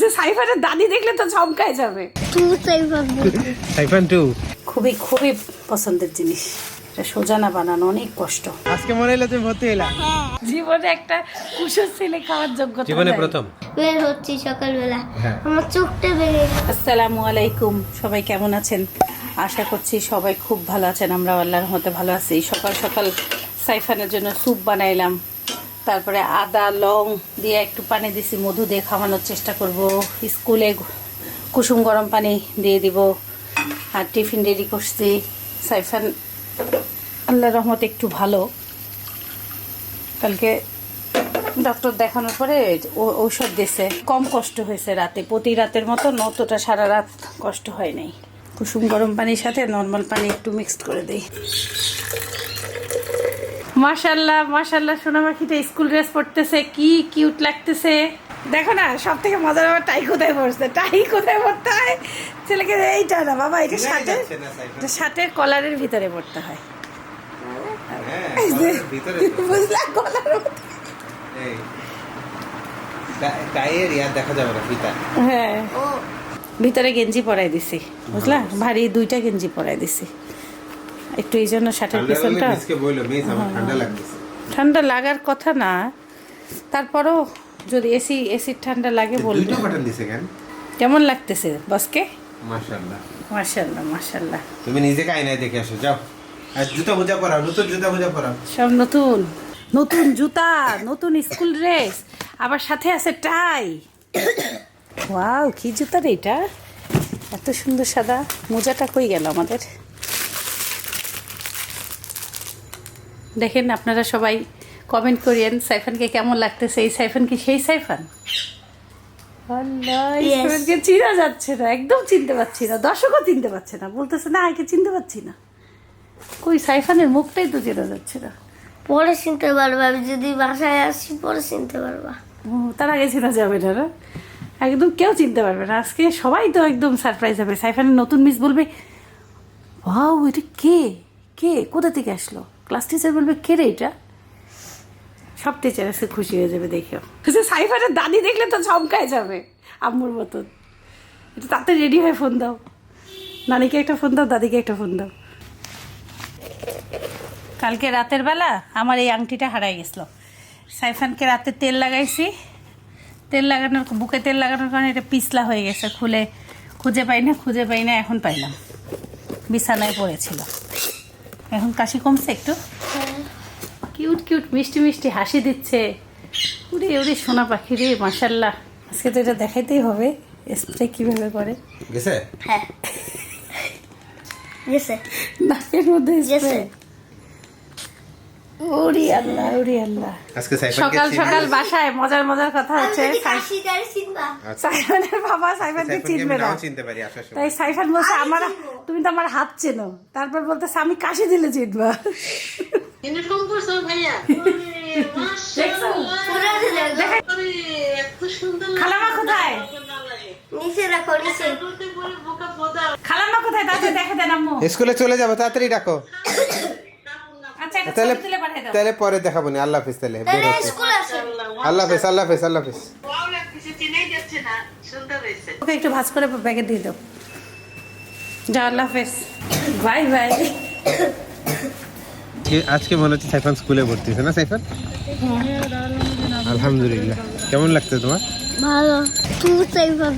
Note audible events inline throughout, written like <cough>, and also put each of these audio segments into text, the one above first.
যে সাইফানের দাদি দেখলে তো চমকায় যাবে। টু সাইফান টু খুবই খুবই পছন্দের জিনিস। এটা সোজা না বানানো অনেক কষ্ট। আজকে মনে হলো তুমি ভর্তি এলা জীবনে একটা কুসুর ছেলে খাওয়ার যোগ্যতা জীবনে। প্রথম। বের হচ্ছি সকালবেলা। হ্যাঁ। আমার চোখটা বেরিয়ে আসসালামু আলাইকুম। সবাই কেমন আছেন? আশা করছি সবাই খুব ভালো আছেন। আমরা আল্লাহর মতে ভালো আছি। সকাল সকাল সাইফানের জন্য স্যুপ বানাইলাম। তারপরে আদা, লং দিয়ে একটু পানি দিছি, মধু দিয়ে খাওয়ানোর চেষ্টা করব। স্কুলে কুসুম গরম পানি দিয়ে দিব। আর টিফিন রেডি করছি। সাইফান, আল্লাহ রহমত একটু ভালো। কালকে ডক্টর দেখানোর পরে ঔষধ দিছে। কম কষ্ট হয়েছে রাতে। প্রতি রাতের মতো অতটা সারা রাত কষ্ট হয় নাই। কুসুম গরম পানির সাথে নর্মাল পানি একটু মিক্সড করে দিই। মাশাল্লাহ মাশাল্লাহ সোনা পাখিটা স্কুল ড্রেস পরতেছে কি কিউট লাগতেছে। দেখো না সব থেকে মজার ব্যাপার টাই কোথায় পড়ছে টাই কোথায় পড়তে হয়? ছেলেকে এইটা না বাবা এটা শার্টের শার্টের কলারের ভিতরে পড়তে হয়। হ্যাঁ, এই যে, ভিতরে বুঝলা কলার টাইয়ের ইয়ার দেখা যাবে না ফিতা। হ্যাঁ। ভিতরে গেঞ্জি পরাই দিছি বুঝলা? ভারী দুইটা গেঞ্জি পরাই দিছি। একটু এই জন্য শার্টের পিছনটা আমার ঠান্ডা লাগার কথা না। তারপরও যদি এসি এসির ঠান্ডা লাগে বলবে কেমন লাগতেছে বসকে? মাশাআল্লাহ। মার্শাল্লাহ মার্শাল্লাহ তুমি নিজেকে আয়নায় দেখে আসো যাও। আর জুতা মোজা পরাও নতুন জুতা মোজা পরাও। সব নতুন। নতুন জুতা নতুন স্কুল ড্রেস। আবার সাথে আছে টাই। <coughs> ওয়াও কি জুতা রে এটা? এত সুন্দর সাদা। মোজাটা কই গেল আমাদের? দেখেন আপনারা সবাই কমেন্ট করিয়েন সাইফানকে কেমন লাগতেছে? এই সাইফান কি সেই সাইফান? সাইফানকে চিনা যাচ্ছে না একদম চিনতে পারছি না দর্শকও চিনতে পারছে না বলতেছে না একে চিনতে পারছি না। কই সাইফানের মুখটাই তো চেনা যাচ্ছে না। পরে চিনতে পারবা আমি যদি বাসায় আসি পরে চিনতে পারবা। ও, তার আগে চেনা যাবে না না? একদম কেউ চিনতে পারবে না। আজকে সবাই তো একদম সারপ্রাইজ হবে। সাইফানের নতুন মিস বলবে ওয়াও এটা কে? কে? কোথা থেকে আসলো? ক্লাস টিচার বলবে, কে রে এটা? সব টিচার এসে খুশি হয়ে যাবে দেখেও যে সাইফানের দাদি দেখলে তো চমকায় যাবে। আম্মুর মতন। তাতে রেডি হয়ে ফোন দাও। নানিকে একটা ফোন দাও, দাদিকে একটা ফোন দাও। কালকে রাতের বেলা আমার এই আংটিটা হারাই গেছিল। সাইফানকে রাতে তেল লাগাইছি। তেল লাগানোর, বুকে তেল লাগানোর কারণে এটা পিছলা হয়ে গেছে। খুলে খুঁজে পাই না, খুঁজে পাই না, এখন পাইলাম। বিছানায় পড়েছিল। এখন কাশি কমছে একটু? কিউট কিউট মিষ্টি মিষ্টি হাসি দিচ্ছে। উড়ে উড়ে সোনা পাখি রে মাসাল্লাহ আজকে তো এটা দেখাইতেই হবে স্প্রে কীভাবে করে। গেছে? হ্যাঁ। গেছে। নাকের মধ্যে গেছে। স্প্রে ওরে আল্লাহ ওরে আল্লাহ। আজকে সকাল সকাল বাসায় মজার মজার কথা আমি হচ্ছে আচ্ছা, সাইফানের বাবা সাইফানকে সাইফানকে চিনবে আমি না চিনতে পারি আসার সময়। তাই সাইফান বলছে আমার তুমি তো আমার হাত চেনো। তারপর বলতেছে আমি কাশি দিলে চিনবা। ইউনিফর্ম করছ ভাইয়া খালামা কোথায়? নিচে রাখো নিচে। খালাম্মা কোথায়? তাতে দেখে দেন আম্মু। স্কুলে চলে যাব তাড়াতাড়ি ডাকো। তাহলে পাঠিয়ে দাও। তাহলে পরে দেখাবো না আল্লাহ হাফিজ তাহলে বের হচ্ছে। আল্লাহ হাফিজ আল্লাহ হাফিজ আল্লাহ হাফিজ। ওকে একটু ভাজ করে ব্যাগে দিয়ে দাও। যা আল্লাহ হাফেজ। বাই বাই আজকে মনে হচ্ছে সাইফান স্কুলে ভর্তি হয়েছে না সাইফান? আলহামদুলিল্লাহ। কেমন লাগছে তোমার? ভালো। টু সাইফার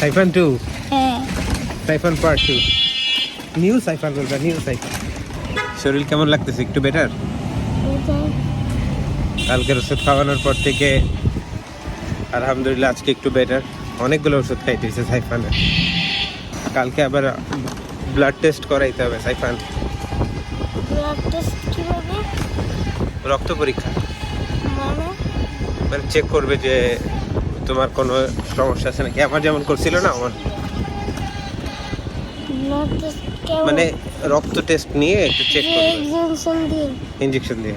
সাইফান টু? হ্যাঁ। সাইফান পার্ট টু। নিউ সাইফান বলবে নিউ সাইফান। শরীর কেমন লাগতেছে? একটু বেটার কালকের ওষুধ খাওয়ানোর পর থেকে আলহামদুলিল্লাহ আজকে একটু বেটার অনেকগুলো ওষুধ খাইতেছে সাইফানের কালকে আবার ব্লাড টেস্ট করাইতে হবে সাইফান। রক্ত পরীক্ষা। মানে? মানে চেক করবে যে তোমার কোনো সমস্যা আছে নাকি? আমার যেমন করছিল না আমার। মানে রক্ত টেস্ট নিয়ে একটু চেক যে করবে। এক্সামশন দিয়ে। ইঞ্জেকশন দিয়ে।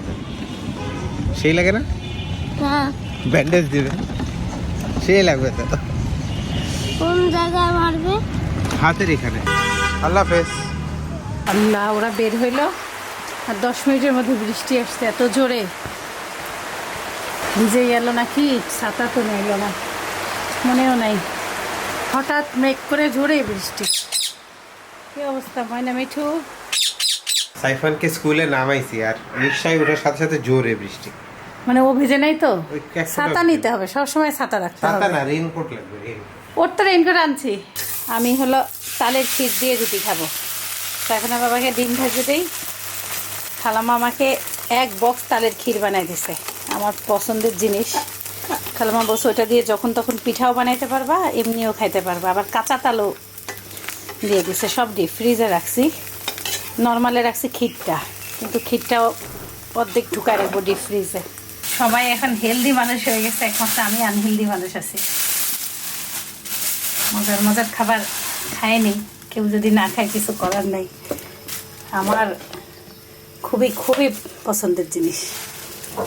সেই লাগে না? ব্যান্ডেজ দিবে। সেই লাগবে তো। কোন জায়গায় মারবে? হাতের এখানে। আল্লাহ হাফেজ। আল্লাহ ওরা বের হইল। আর দশ মিনিটের মধ্যে বৃষ্টি আসছে এত জোরে। ভিজে গেল নাকি? ছাতা তো নিয়ে এলো না। মনেও নাই। হঠাৎ মেঘ করে ঝরে বৃষ্টি। কি অবস্থা? ময়না মিঠু? সাইফানকে স্কুলে নামাইছি আর রিক্সায় ওঠার সাথে সাথে জোরে বৃষ্টি। মানে ও ভিজে নাই তো? ছাতা নিতে হবে সবসময় ছাতা রাখতে ছাতা না রেইনকোট লাগবে ওর তো রেনকোট আনছি। আমি হলো তালের ক্ষীর দিয়ে রুটি খাব। আমার বাবাকে ডিম ভেজে দেই। খালামা আমাকে এক বক্স তালের ক্ষীর বানাই দিছে আমার পছন্দের জিনিস। খালামা বসে ওটা দিয়ে যখন তখন পিঠাও বানাইতে পারবা এমনিও খাইতে পারবা। আবার কাঁচা তালও দিয়ে দিছে, সব ডিপ ফ্রিজে রাখছি। নর্মালে রাখছি ক্ষীরটা, কিন্তু ক্ষীরটাও অর্ধেক ঢুকায় রাখব ডিপ ফ্রিজে সবাই এখন হেলদি মানুষ হয়ে গেছে, একমাত্র আমি আনহেলদি মানুষ আছি। মজার মজার খাবার খায়নি কেউ যদি না খায় কিছু করার নেই। আমার খুবই খুবই পছন্দের জিনিস।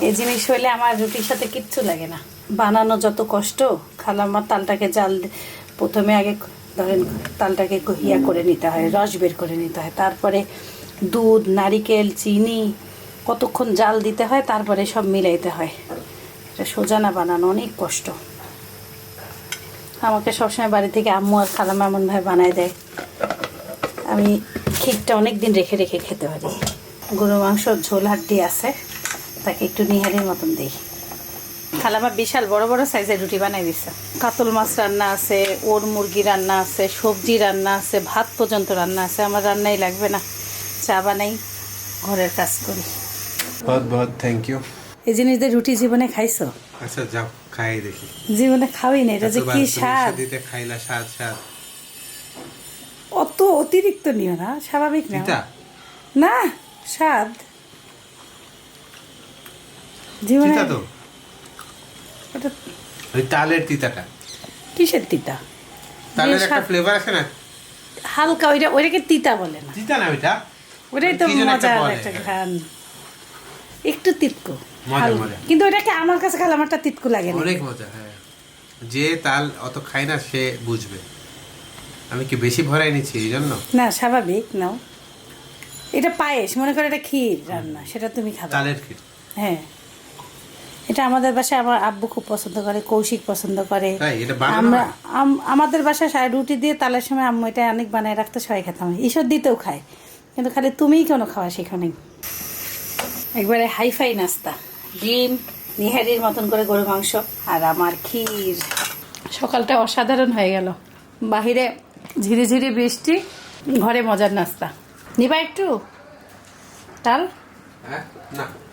এই জিনিস হইলে আমার রুটির সাথে কিচ্ছু লাগে না। বানানো যত কষ্ট খালাম্মা তালটাকে জাল প্রথমে আগে ধরেন তালটাকে ইয়া করে নিতে হয়, রস বের করে নিতে হয়। তারপরে দুধ, নারিকেল, চিনি, কতক্ষণ জাল দিতে হয়, তারপরে সব মিলাইতে হয়। এটা সোজা না বানানো, অনেক কষ্ট। আমাকে সবসময় বাড়ি থেকে আম্মু আর খালাম এমনভাবে বানায় দেয়। আমি ক্ষীরটা অনেক দিন রেখে রেখে খেতে পারি। গরু মাংস ঝোল হাড্ডি আছে, তাকে একটু নিহারির মতন দিই। খালামা বিশাল বড় বড় সাইজের রুটি বানাই দিচ্ছে কাতল মাছ রান্না আছে ওর মুরগি রান্না আছে সবজি রান্না আছে ভাত পর্যন্ত রান্না আছে আমার রান্নাই লাগবে না। চা বানাই ঘরের কাজ করি। বহুত বহুত থ্যাংক ইউ এই জিনিসদের রুটি জীবনে খাইছো? আচ্ছা যাও খাই দেখি। জীবনে খাওয়াই না এটা যে কি স্বাদ? দিতে খাইলা স্বাদ স্বাদ। অত অতিরিক্ত নিও না স্বাভাবিক না। না স্বাদ। জীবনে তো? ওটা ওই তালের তিতাটা। কিসের তিতা? তালের যে একটা ফ্লেভার আছে না? হালকা ওইটা ওইটাকে তিতা বলে না। তিতা না ওইটা? ওটাই তো মজার একটা ঘ্রাণ। একটু তিতকু। কিন্তু ওটাকে আমার কাছে খেলে আমারটা তিতকু লাগে না। অনেক মজা হ্যাঁ। যে তাল অত খায় না সে বুঝবে। আমি কি বেশি ভরাই নিচ্ছি এই জন্য? না স্বাভাবিক নাও। এটা পায়েস মনে করো এটা ক্ষীর রান্না সেটা তুমি খাবে। তালের ক্ষীর। হ্যাঁ। এটা আমাদের বাসায় আমার আব্বু খুব পছন্দ করে কৌশিক পছন্দ করে। আমরা আম- আমাদের বাসায় সারা রুটি দিয়ে তালের সময় আম্মু এটা অনেক বানায় রাখতে সবাই খেতাম ঈশ্বর দিতেও খায়। কিন্তু খালি তুমিই কেন খাওয়া সেখানে? একবারে হাইফাই নাস্তা। ডিম নিহারির মতন করে গরু মাংস আর আমার ক্ষীর। সকালটা অসাধারণ হয়ে গেল। বাহিরে ঝিরি ঝিরি বৃষ্টি ঘরে মজার নাস্তা। নিবা একটু? তাল? হ্যাঁ না।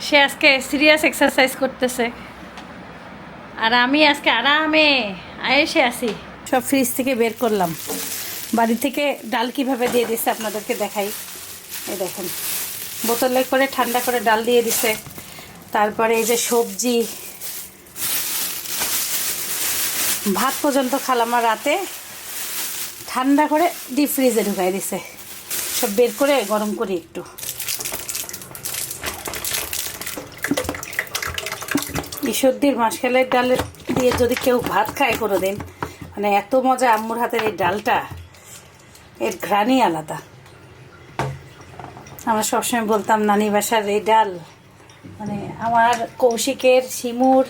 সে আজকে সিরিয়াস এক্সারসাইজ করতেছে। আর আমি আজকে আরামে আয়েসে আছি। সব ফ্রিজ থেকে বের করলাম। বাড়ি থেকে ডাল কীভাবে দিয়ে দিছে আপনাদেরকে দেখাই। এই দেখেন। বোতলে করে ঠান্ডা করে ডাল দিয়ে দিছে। তারপরে এই যে সবজি। ভাত পর্যন্ত খালাম আর রাতে। ঠান্ডা করে ডিপ ফ্রিজে ঢুকাই দিছে। সব বের করে গরম করি একটু। ঈশ্বরদীর মাসকালের ডালের দিয়ে যদি কেউ ভাত খায় কোনো দিন মানে এত মজা আম্মুর হাতের এই ডালটা, এর ঘ্রাণই আলাদা। আমরা সবসময় বলতাম, নানি বাসার এই ডাল মানে আমার কৌশিকের, শিমুর,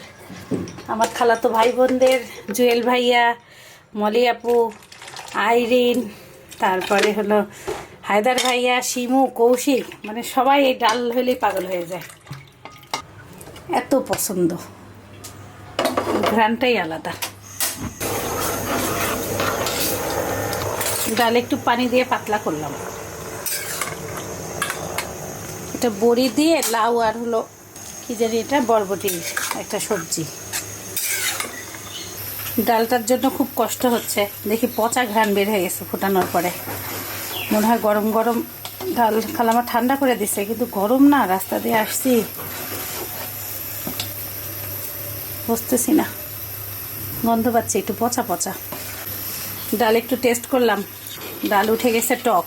আমার খালাতো ভাই বোনদের জুয়েল ভাইয়া, মলি আপু, আইরিন, তারপরে হলো হায়দার ভাইয়া, শিমু, কৌশিক মানে সবাই এই ডাল হলেই পাগল হয়ে যায়। এত পছন্দ। ঘ্রানটাই আলাদা। ডাল একটু পানি দিয়ে পাতলা করলাম। এটা বড়ি দিয়ে লাউ আর হলো কি জানি এটা বরবটির একটা সবজি। ডালটার জন্য খুব কষ্ট হচ্ছে। দেখি পচা ঘ্রাণ বের হয়ে গেছে ফোটানোর পরে। মনে হয় গরম গরম ডাল খালামা ঠান্ডা করে দিছে, কিন্তু গরম না, রাস্তা দিয়ে আসছি। বুঝতেছি না। গন্ধ পাচ্ছি, একটু পচা পচা। ডাল একটু টেস্ট করলাম। ডাল উঠে গেছে টক।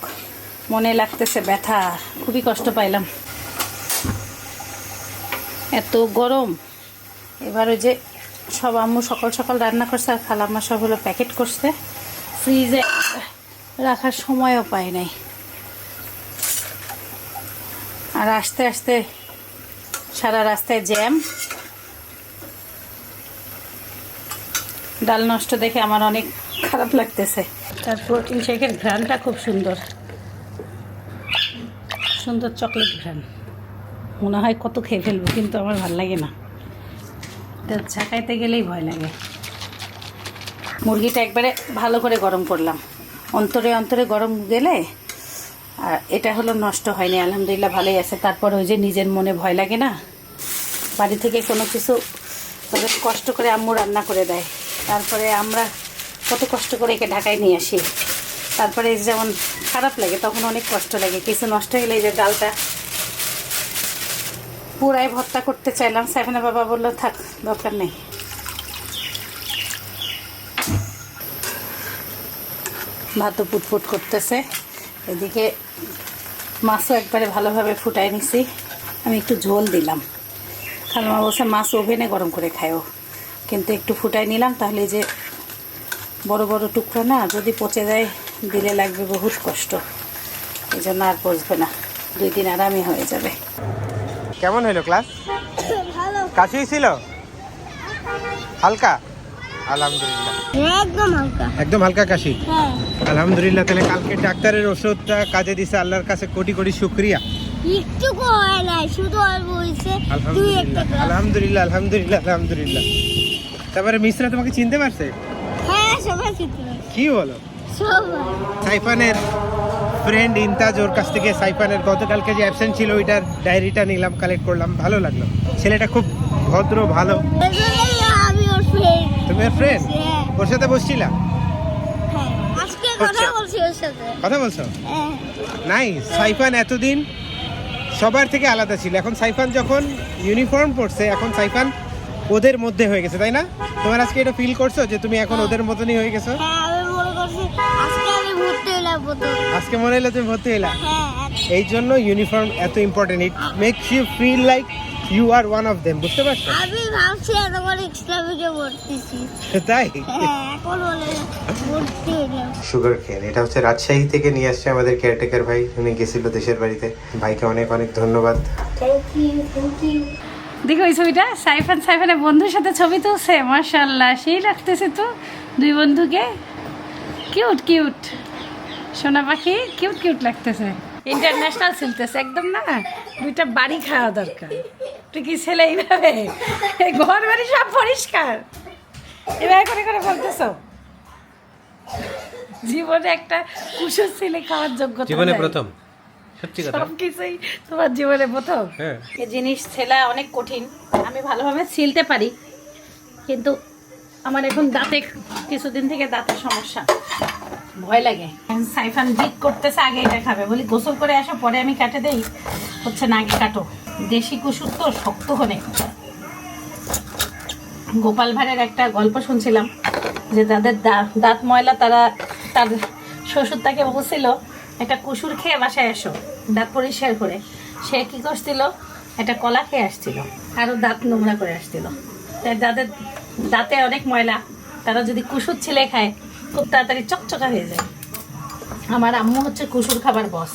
মনে লাগতেছে ব্যথা, খুবই কষ্ট পাইলাম। এত গরম। এবার ওই যে সব আম্মু সকাল সকাল রান্না করছে আর খালাম্মা সব হলো প্যাকেট করছে। ফ্রিজে রাখার সময়ও পাই নাই। আর আস্তে আস্তে সারা রাস্তায় জ্যাম ডাল নষ্ট দেখে আমার অনেক খারাপ লাগতেছে। তার প্রোটিন শেকের ঘ্রানটা খুব সুন্দর। সুন্দর চকলেট ঘ্রান মনে হয় কত খেয়ে ফেলব কিন্তু আমার ভালো লাগে না। এটা ঝাঁকাইতে গেলেই ভয় লাগে। মুরগিটা একবারে ভালো করে গরম করলাম। অন্তরে অন্তরে গরম গেলে আর এটা হলো নষ্ট হয়নি আলহামদুলিল্লাহ ভালোই আছে। তারপর ওই যে নিজের মনে ভয় লাগে না বাড়ি থেকে কোনো কিছু তবে কষ্ট করে আম্মু রান্না করে দেয়। তারপরে আমরা কত কষ্ট করে একে ঢাকায় নিয়ে আসি। তারপরে যেমন খারাপ লাগে, তখন অনেক কষ্ট লাগে। কিছু নষ্ট হলে যে ডালটা পুরাই ভর্তা করতে চাইলাম। সাইফানা বাবা বলল, থাক, দরকার নেই। ভাতও ফুটফুট করতেছে। এদিকে মাছও একবারে ভালোভাবে ফুটাই নিছি। আমি একটু ঝোল দিলাম। খালমা বলছে, মাছ ওভেনে গরম করে খায়ও কিন্তু একটু ফুটাই নিলাম তাহলে যে বড় বড় টুকরো না যদি পচে যায় দিলে লাগবে বহুত কষ্ট। এই জন্য আর পচবে না। দুই দিন আরামই হয়ে যাবে। কেমন হলো ক্লাস? ভালো। কাশি ছিল হালকা? আলহামদুলিল্লাহ। একদম হালকা। একদম হালকা কাশি? হ্যাঁ। আলহামদুলিল্লাহ তাহলে কালকে ডাক্তারের ওষুধটা কাজে দিছে আল্লাহর কাছে কোটি কোটি শুক্রিয়া। একটু হয় নাই শুধু অল্প হয়েছে আলহামদুলিল্লাহ আলহামদুলিল্লাহ আলহামদুলিল্লাহ আলহামদুলিল্লাহ। তারপরে মিশ্রা তোমাকে চিনতে পারছে? হ্যাঁ সবাই চিনতে পারে। কি বলো? সাইফানের ফ্রেন্ড ইন্তাজ ওর কাছ থেকে সাইফানের গতকালকে যে অ্যাবসেন্ট ছিল ওইটার ডায়েরিটা নিলাম কালেক্ট করলাম ভালো লাগল। ছেলেটা খুব ভদ্র ভালো। তুমি ওর ফ্রেন্ড হ্যাঁ ওর সাথে বসছিলাম হ্যাঁ কথা বলছি ওর সাথে। কথা বলছো? হ্যাঁ। নাই সাইফান এতদিন সবার থেকে আলাদা ছিল। এখন সাইফান যখন ইউনিফর্ম পরছে এখন সাইফান ওদের মধ্যে হয়ে গেছে তাই না? তোমার আজকে এটা ফিল করছ যে তুমি এখন ওদের মতনই হয়ে গেছো? হ্যাঁ আজকে মনে হলো তুমি ভর্তি হইলা? হ্যাঁ এই জন্য ইউনিফর্ম এত important it makes you feel like you are one of them বুঝতে পারছ? আমি ভাবছি এতবার ইসলামিকে ভর্তিছি। তাই? হ্যাঁ এখন বলে ভর্তি সুগার কেন এটা হচ্ছে রাজশাহী থেকে নিয়ে আসছে আমাদের কেয়ারটেকার ভাই। উনি গেছিল দেশের বাড়িতে। ভাইকে অনেক অনেক ধন্যবাদ। থ্যাংক ইউ থ্যাংক ইউ দেখো ওই ছবিটা সাইফান সাইফানের বন্ধুর সাথে ছবি তুলছে মার্শাল্লাহ সেই লাগতেছে তো দুই বন্ধুকে। কিউট কিউট সোনা পাখি কিউট কিউট লাগতেছে। ইন্টারন্যাশনাল চলতেছে একদম না? দুইটা বাড়ি খাওয়া দরকার। তুই কি ছেলে এইভাবে? এই ঘর বাড়ি সব পরিষ্কার। এভাবে করে করে বলতেছ। জীবনে একটা কুসুর ছেলে খাওয়ার যোগ্যতা জীবনে প্রথম। সত্যি কথা। তোমার জীবনে প্রথম। হ্যাঁ। এই জিনিস ছেলা অনেক কঠিন। আমি ভালোভাবে ছিলতে পারি কিন্তু আমার এখন দাঁতে কিছুদিন থেকে দাঁতের সমস্যা। ভয় লাগে। সাইফান জিদ করতেছে আগে এটা খাবে। বলি গোসল করে আসো পরে আমি কাটে দেই। হচ্ছে না আগে কাটো। দেশি কুসুর তো শক্ত হনে গোপাল ভাঁড়ের একটা গল্প শুনছিলাম যে তাদের দা- দাঁত ময়লা তারা তার শ্বশুর তাকে বলছিল একটা কুসুর খেয়ে বাসায় এসো, দাঁত পরিষ্কার করে। সে কি করছিল? একটা কলা খেয়ে আসছিল আরও দাঁত নোংরা করে আসছিল। তাই দাঁতের, দাঁতে অনেক ময়লা, তারা যদি কুসুর ছেলে খায়, খুব তাড়াতাড়ি চকচকা হয়ে যায়। আমার আম্মু হচ্ছে কুসুর খাবার বস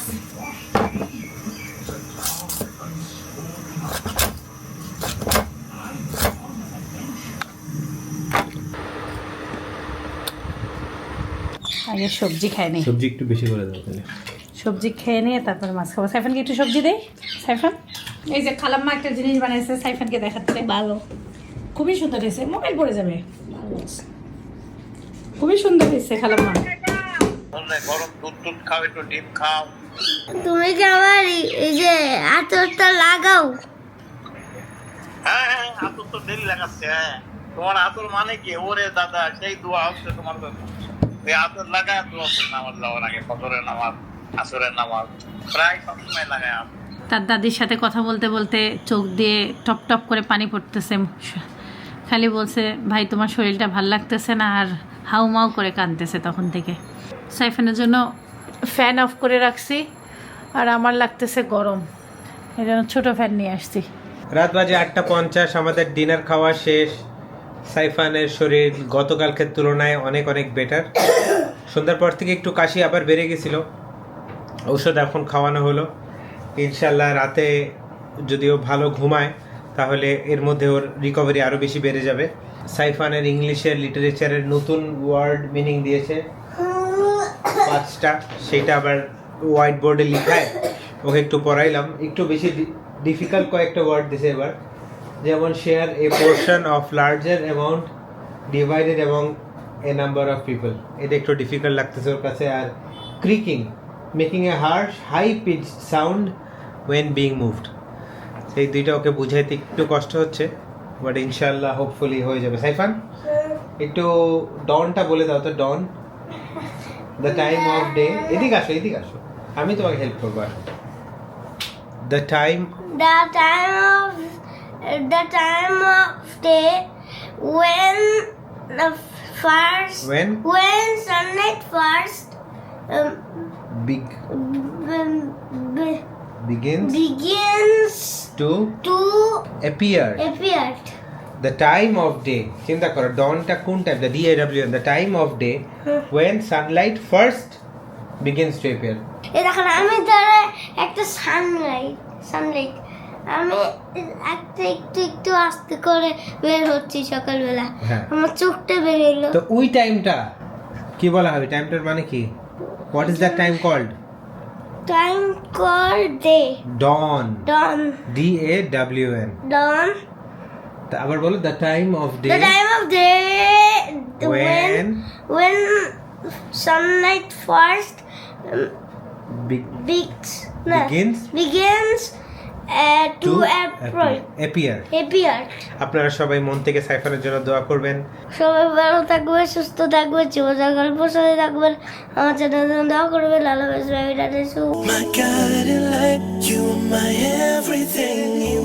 আগে সবজি খায় নি সবজি একটু বেশি করে দাও তাহলে। সবজি খেয়ে নিয়ে তারপর মাছ খাব। সাইফানকে একটু সবজি দেই? সাইফান? এই যে খালাম্মা একটা জিনিস বানাইছে সাইফানকে দেখাচ্ছে ভালো। খুবই সুন্দর হয়েছে। মোবাইল পড়ে যাবে। খুবই সুন্দর হয়েছে খালাম্মা। গরম দুধ টুধ খাও একটু ডিম খাও। তুমি কি এই- যে আতরটা লাগাও? হ্যাঁ হ্যাঁ আতর তো ডেলি লাগাচ্ছে হ্যাঁ। তোমার আতর মানে কি? ওরে দাদা সেই দোয়া হচ্ছে তোমার জন্য। আতর লাগায় দোয়া করে নামাজ যাওয়ার আগে ফজরের নামাজ আসরের নামাজ প্রায় সবসময় লাগায় তার দাদির সাথে কথা বলতে বলতে চোখ দিয়ে টপ টপ করে পানি পড়তেছে খালি বলছে ভাই তোমার শরীরটা ভালো লাগতেছে না আর হাউমাউ করে কাঁদতেছে তখন থেকে। সাইফানের জন্য ফ্যান অফ করে রাখছি আর আমার লাগতেছে গরম। এই জন্য ছোটো ফ্যান নিয়ে আসছি। রাত বাজে আটটা পঞ্চাশ আমাদের ডিনার খাওয়া শেষ। সাইফানের শরীর গতকালকের তুলনায় অনেক অনেক বেটার সন্ধ্যার পর থেকে একটু কাশি আবার বেড়ে গেছিল। ঔষধ এখন খাওয়ানো হলো। ইনশাল্লাহ রাতে যদিও ভালো ঘুমায়, তাহলে এর মধ্যে ওর রিকভারি আরও বেশি বেড়ে যাবে। সাইফানের ইংলিশের লিটারেচারের নতুন ওয়ার্ড মিনিং দিয়েছে। পাঁচটা সেটা আবার হোয়াইট বোর্ডে লিখায়। ওকে একটু পড়াইলাম। একটু বেশি ডিফিকাল্ট কয়েকটা ওয়ার্ড দিছে এবার। যেমন share a portion of larger amount divided এবং এ নাম্বার অফ পিপল এটা একটু ডিফিকাল্ট লাগতেছে ওর কাছে। আর creaking making a harsh high pitch sound when being moved সেই দুইটা ওকে বুঝাইতে একটু কষ্ট হচ্ছে বাট ইনশাল্লাহ হোপফুলি হয়ে যাবে। সাইফান, একটু ডনটা বলে দাও তো dawn the time of day এদিকে আসো এদিকে আসো। আমি তোমাকে হেল্প করব the time The time of the time of day when the first When? when sunlight first um, big b- b- begins begins to to appear appear. the time of day চিন্তা করো ডনটা কোন time the DAW the time of day when sunlight first begins to appear এই দেখেন আমি ধরে একটা Sunlight Sunlight আমি একটা একটু একটু আস্তে করে বের হচ্ছি সকালবেলা। হ্যাঁ। আমার চোখটা বের এলো তো ওই টাইমটা কি বলা হবে? টাইমটার মানে কি? What is that time called time call day dawn dawn D A W N dawn আবার বলো the time of day The time of day When? when sunlight first um, no, begins? begins to appear appear আপনারা সবাই মন থেকে সাইফারের জন্য দোয়া করবেন। সবাই ভালো থাকবে সুস্থ থাকবে জীবনের গল্প শুনে থাকবেন। আমার চ্যানেলের জন্য দোয়া করবেন লালু ভাই সবাই tata so my god you my everything you